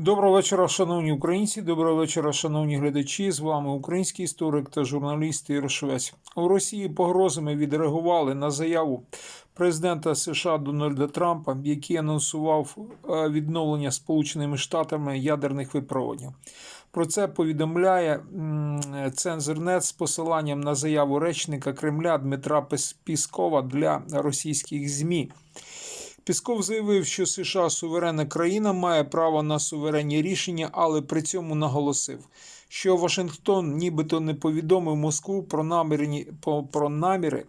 Доброго вечора, шановні українці. Доброго вечора, шановні глядачі. З вами український історик та журналіст Ігор Швець. У Росії погрозами відреагували на заяву президента США Дональда Трампа, який анонсував е, відновлення Сполученими Штатами ядерних випробувань. Про це повідомляє Цензорнет з посиланням на заяву речника Кремля Дмитра Піскова для російських ЗМІ. Пісков заявив, що США суверенна країна має право на суверенні рішення, але при цьому наголосив, що Вашингтон нібито не повідомив Москву про наміри, про наміри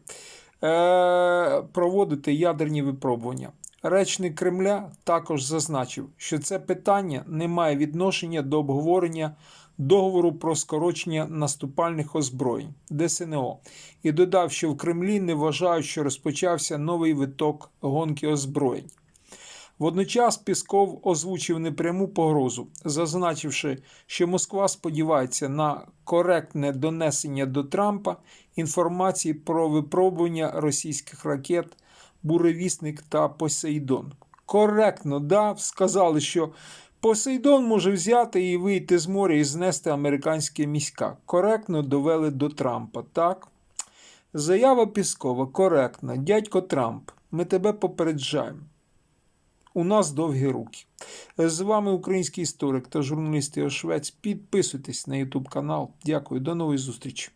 е, проводити ядерні випробування. Речник Кремля також зазначив, що це питання не має відношення до обговорення договору про скорочення наступальних озброєнь ДСНО і додав, що в Кремлі не вважають, що розпочався новий виток гонки озброєнь. Водночас Пісков озвучив непряму погрозу, зазначивши, що Москва сподівається на коректне донесення до Трампа інформації про випробування російських ракет Буревісник та Посейдон. Коректно, да, сказали, що Посейдон може взяти і вийти з моря і знести американське міська. Коректно довели до Трампа, так? Заява Піскова коректна. Дядько Трамп, ми тебе попереджаємо. У нас довгі руки. З вами український історик та журналіст Іо Швець. Підписуйтесь на YouTube канал. Дякую, до нової зустрічі.